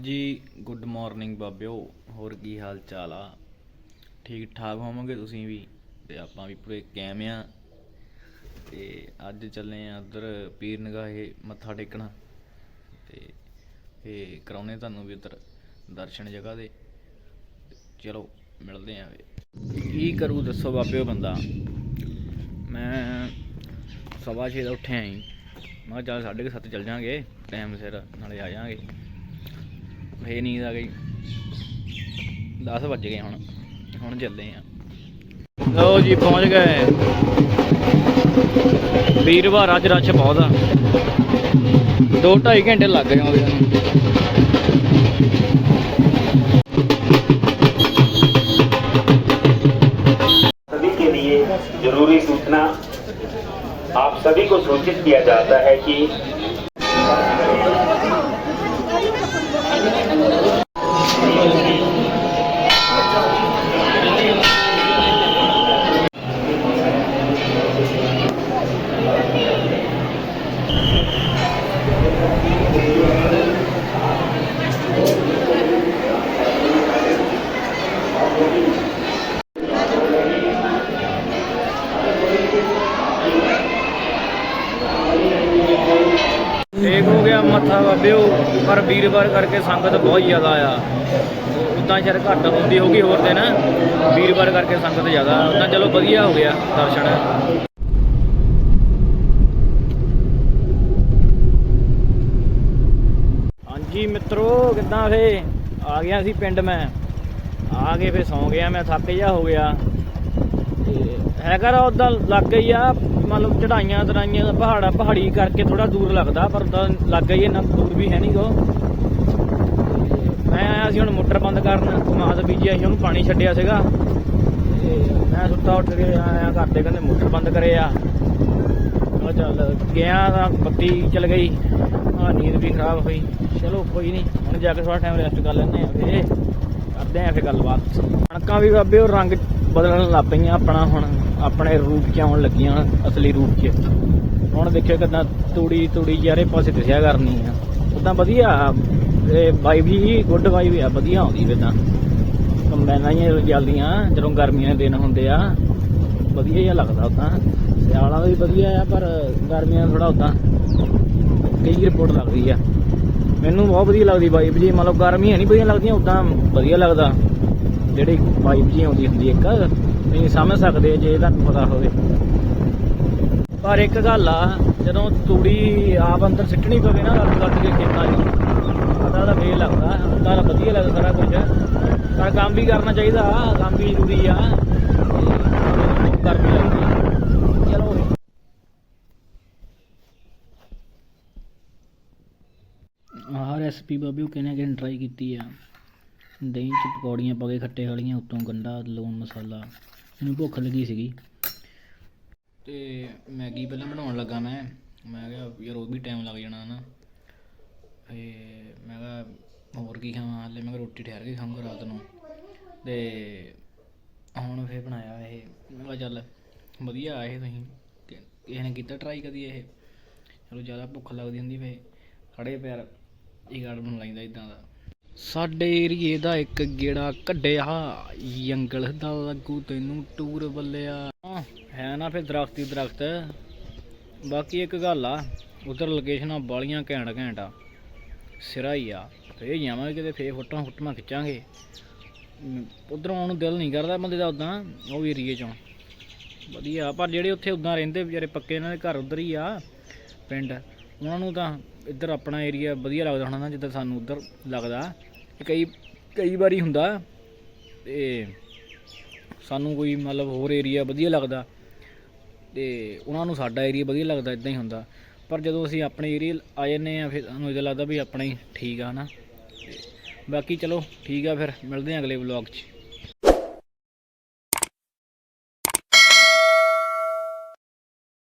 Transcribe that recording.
ਹਾਂਜੀ good morning ਬਾਬਿਓ, ਹੋਰ ਕੀ ਹਾਲ ਚਾਲ ਆ? ਠੀਕ ਠਾਕ ਹੋਵੋਗੇ ਤੁਸੀਂ ਵੀ? ਤੇ ਆਪਾਂ ਵੀ ਪੂਰੇ ਕੈਮ ਆ। ਤੇ ਅੱਜ ਚੱਲੇ ਆ ਉਧਰ ਪੀਰ ਨਿਗਾਹੇ ਮੱਥਾ ਟੇਕਣਾ। ਤੇ ਇਹ ਕਰਾਉਣੇ ਤੁਹਾਨੂੰ ਵੀ ਉਧਰ ਦਰਸ਼ਨ ਜਗ੍ਹਾ ਦੇ। ਤੇ ਚਲੋ, ਮਿਲਦੇ ਆਂ ਕੀ ਕਰੂ ਦੱਸੋ ਬਾਬਿਓ ਬੰਦਾ? ਮੈਂ ਸਵਾ ਛੇ ਦਾ ਉੱਠਿਆ ਹੀ ਮੈਂ ਕਿਹਾ ਚੱਲ ਸਾਢੇ ਕੁ ਸੱਤ ਚੱਲ ਜਾਾਂਗੇ, ਟਾਈਮ ਸਿਰ ਨਾਲੇ ਆ ਜਾਾਂਗੇ। ਫੇ ਨੀਂਦ ਆ ਗਈ 10 ਵੱਜ ਗਏ ਹੁਣ ਹੁਣ ਚੱਲਦੇ ਆ ਲਓ ਜੀ ਪਹੁੰਚ ਗਏ ਵੀਰਵਾਰ ਅੱਜ ਰਸ਼ ਬਹੁਤ ਆ 2.5 ਘੰਟੇ ਲੱਗ ਗਏ ਆਉਂਦੇ ਨੂੰ सभी के लिए जरूरी सूचना आप सभी को सूचित किया जाता है कि ਠੀਕ ਮੱਥਾ ਬਾਬਿਓ ਪਰ ਵੀਰਵਾਰ ਕਰਕੇ ਸੰਗਤ ਬਹੁਤ ਜ਼ਿਆਦਾ ਆ। ਉਦਾਂ ਸ਼ਰ ਘੱਟ ਹੁੰਦੀ ਹੋਗੀ ਹੋਰ ਦਿਨ, ਵੀਰਵਾਰ ਕਰਕੇ ਸੰਗਤ ਜ਼ਿਆਦਾ ਉਦਾਂ ਚਲੋ ਵਧੀਆ ਹੋ ਗਿਆ ਦਰਸ਼ਨ। ਹਾਂਜੀ ਮਿੱਤਰੋ, ਕਿੱਦਾਂ ਫੇ? ਆ ਗਿਆ ਸੀ ਪਿੰਡ ਮੈਂ। ਆ ਕੇ ਫੇ ਸੌਂ ਗਿਆ ਮੈਂ, ਥੱਕ ਜਾ ਹੋ ਗਿਆ। ਹੈਗਾ ਰਾ ਉਦਾਂ ਲੱਗ ਗਈ ਆ, ਮਤਲਬ ਚੜਾਈਆਂ ਤਰਾਈਆਂ ਪਹਾੜਾ, ਪਹਾੜੀ ਕਰਕੇ ਥੋੜਾ ਦੂਰ ਲੱਗਦਾ, ਪਰ ਉਦਾਂ ਲੱਗ ਗਈ ਇੰਨਾ ਦੂਰ ਵੀ ਹੈ ਨਹੀਂ ਕੋ ਮੈਂ ਆਇਆ ਸੀ ਹੁਣ ਮੋਟਰ ਬੰਦ ਕਰਨ ਕਮਾਦ ਬੀਜਿਆ ਸੀ ਉਹਨੂੰ ਪਾਣੀ ਛੱਡਿਆ ਸੀਗਾ। ਤੇ ਮੈਂ ਸੁੱਤਾ ਉੱਠ ਕੇ ਆਇਆ ਘਰਦੇ ਕਹਿੰਦੇ ਮੋਟਰ ਬੰਦ ਕਰੇ ਆ। ਉਹ ਚੱਲ ਗਿਆ ਤਾਂ ਬੱਤੀ ਚਲ ਗਈ ਆ ਨੀਂਦ ਵੀ ਖਰਾਬ ਹੋਈ। ਚਲੋ ਕੋਈ ਨਹੀਂ ਹੁਣ ਜਾ ਕੇ ਥੋੜਾ ਟਾਈਮ ਰੈਸਟ ਕਰ ਲੈਂਦੇ ਆ ਫੇ ਕਰਦੇ ਆ ਫੇ ਗੱਲਬਾਤ। ਕਣਕਾਂ ਵੀ ਬਾਬੇ, ਉਹ ਰੰਗ ਬਦਲਣ ਲੱਗ ਪਈਆਂ ਆਪਣਾ ਹੁਣ। ਆਪਣੇ ਰੂਪ 'ਚ ਆਉਣ ਲੱਗੀਆਂ ਅਸਲੀ ਰੂਪ 'ਚ। ਹੁਣ ਦੇਖਿਓ ਕਿਦਾਂ ਤੂੜੀ ਤੂੜੀ ਚਾਰੇ ਪਾਸੇ ਦਿਸਿਆ ਕਰਨੀ ਆ। ਉਦਾਂ ਵਧੀਆ ਇਹ ਵਾਈਬ ਜੀ ਗੁੱਡ ਵਾਈਬ ਆ, ਵਧੀਆ ਆਉਂਦੀ ਵੇਦਾਂ ਕੰਬਾਈਨਾਂ ਹੀ ਚੱਲਦੀਆਂ, ਜਦੋਂ ਗਰਮੀਆਂ ਦੇ ਦਿਨ ਹੁੰਦੇ ਆ, ਵਧੀਆ ਜਿਹਾ ਲੱਗਦਾ ਉਦਾਂ। ਸਿਆਲਾਂ ਦਾ ਵੀ ਵਧੀਆ ਆ, ਪਰ ਗਰਮੀਆਂ ਥੋੜਾ ਉਦਾਂ। ਕਈ ਰਿਪੋਰਟ ਲੱਗਦੀ ਆ। ਮੈਨੂੰ ਬਹੁਤ ਵਧੀਆ ਲੱਗਦੀ ਵਾਈਬ ਜੀ। ਮਤਲਬ ਗਰਮੀਆਂ ਨਹੀਂ ਵਧੀਆ ਲੱਗਦੀਆਂ, ਉਦਾਂ ਵਧੀਆ ਲੱਗਦਾ। ਜਿਹੜੀ ਵਾਈਬ ਜੀ ਆਉਂਦੀ ਹੁੰਦੀ ਇੱਕ। ਨਹੀਂ ਸਮਝ ਸਕਦੇ ਜੇ ਤੁਹਾਨੂੰ ਪਤਾ ਹੋਵੇ। ਪਰ ਇੱਕ ਗੱਲ ਆ, ਜਦੋਂ ਤੂੜੀ ਆਪ ਅੰਦਰ ਸਿੱਟਣੀ ਪਵੇ ਨਾ ਰੱਤ ਰੱਤ ਕੇ ਖੇਤਾਂ 'ਚ ਪਤਾ ਤਾਂ ਫੇਰ ਲੱਗਦਾ, ਤਾਂ ਵਧੀਆ ਲੱਗਦਾ ਸਾਰਾ ਕੁਝ ਪਰ ਕੰਮ ਵੀ ਕਰਨਾ ਚਾਹੀਦਾ, ਕੰਮ ਵੀ ਜ਼ਰੂਰੀ ਆ ਗਰਮੀ ਲੱਗਦੀ ਚਲੋ ਆਹ ਰੈਸਪੀ ਬਾਬੀ ਉਹ ਕਿਹਨੇ ਕਿਹਨੇ ਟਰਾਈ ਕੀਤੀ ਆ। ਦਹੀਂ ਚ ਪਕੌੜੀਆਂ ਪਾ ਕੇ ਖੱਟੇ ਵਾਲੀਆਂ, ਉੱਤੋਂ ਗੰਡਾ ਲੂਣ ਮਸਾਲਾ। ਮੈਨੂੰ ਭੁੱਖ ਲੱਗੀ ਸੀਗੀ। ਤੇ ਮੈਗੀ ਪਹਿਲਾਂ ਬਣਾਉਣ ਲੱਗਾ ਮੈਂ। ਮੈਂ ਕਿਹਾ ਯਾਰ ਉਹ ਵੀ ਟਾਈਮ ਲੱਗ ਜਾਣਾ ਨਾ ਤੇ ਮੈਂ ਕਿਹਾ ਹੋਰ ਕੀ ਖਾਵਾਂ, ਹਾਲੇ ਮੈਂ ਕਿਹਾ ਰੋਟੀ ਠਹਿਰ ਕੇ ਖਾਊਂਗਾ ਰਾਤ ਨੂੰ। ਤੇ ਹੁਣ ਫੇਰ ਬਣਾਇਆ ਇਹ। ਮੈਂ ਕਿਹਾ ਚੱਲ ਵਧੀਆ ਇਹ ਤੁਸੀਂ। ਕਿ- ਕਿਸੇ ਨੇ ਕੀਤਾ ਟਰਾਈ ਕਦੀ ਇਹ? ਚਲੋ ਜ਼ਿਆਦਾ ਭੁੱਖ ਲੱਗਦੀ ਹੁੰਦੀ ਫੇ ਖੜੇ ਪੈਰ ਇਹ ਗਾੜ ਬਣ ਲੈਂਦਾ ਇਦਾਂ ਦਾ। ਸਾਡੇ ਏਰੀਏ ਦਾ ਇੱਕ ਗੇੜਾ ਕੱਢਿਆ। ਜੰਗਲ ਦਾ ਲੱਗੂ ਤੈਨੂੰ ਟੂਰ ਬੱਲਿਆ ਹਾਂ, ਹੈ ਨਾ ਫੇ ਦਰਖਤ ਹੀ ਦਰਖਤ। ਬਾਕੀ ਇੱਕ ਗੱਲ ਆ ਉਧਰ ਲੋਕੇਸ਼ਨਾਂ ਬਾਲੀਆਂ ਘੈਂਟ ਘੈਂਟ ਆ। ਸਿਰਾ ਹੀ ਆ ਫੇ ਜਾਵਾਂਗੇ ਕਿਤੇ ਫੇ ਫੋਟੋਆਂ ਫੋਟੋਆਂ ਖਿੱਚਾਂਗੇ। ਉਧਰੋਂ ਆਉਣ ਨੂੰ ਦਿਲ ਨਹੀਂ ਕਰਦਾ ਬੰਦੇ ਦਾ ਉਦਾਂ ਉਹ ਵੀ ਏਰੀਏ ਚੋਂ। ਵਧੀਆ ਪਰ ਜਿਹੜੇ ਉੱਥੇ ਉਦਾਂ ਰਹਿੰਦੇ ਵਿਚਾਰੇ ਪੱਕੇ ਇਹਨਾਂ ਦੇ ਘਰ ਉਧਰ ਹੀ ਆ ਪਿੰਡ। ਉਹਨਾਂ ਨੂੰ ਤਾਂ ਇੱਧਰ ਆਪਣਾ ਏਰੀਆ ਵਧੀਆ ਲੱਗਦਾ ਹੋਣਾ ਨਾ ਜਿੱਦਾਂ ਸਾਨੂੰ ਉੱਧਰ ਲੱਗਦਾ। ਕਈ ਕਈ ਵਾਰੀ ਹੁੰਦਾ ਤੇ ਸਾਨੂੰ ਕੋਈ ਮਤਲਬ ਹੋਰ ਏਰੀਆ ਵਧੀਆ ਲੱਗਦਾ ਤੇ ਉਹਨਾਂ ਨੂੰ ਸਾਡਾ ਏਰੀਆ ਵਧੀਆ ਲੱਗਦਾ ਇਦਾਂ ਹੀ ਹੁੰਦਾ। ਪਰ ਜਦੋਂ ਅਸੀਂ ਆਪਣੇ ਏਰੀਆ ਆ ਜਾਂਦੇ ਆ ਫਿਰ ਸਾਨੂੰ ਇਦਾਂ ਲੱਗਦਾ ਵੀ ਆਪਣਾ ਹੀ ਠੀਕ ਆ ਨਾ ਤੇ ਬਾਕੀ ਚਲੋ ਠੀਕ ਆ, ਫਿਰ ਮਿਲਦੇ ਆ ਅਗਲੇ ਵਲੌਗ 'ਚ।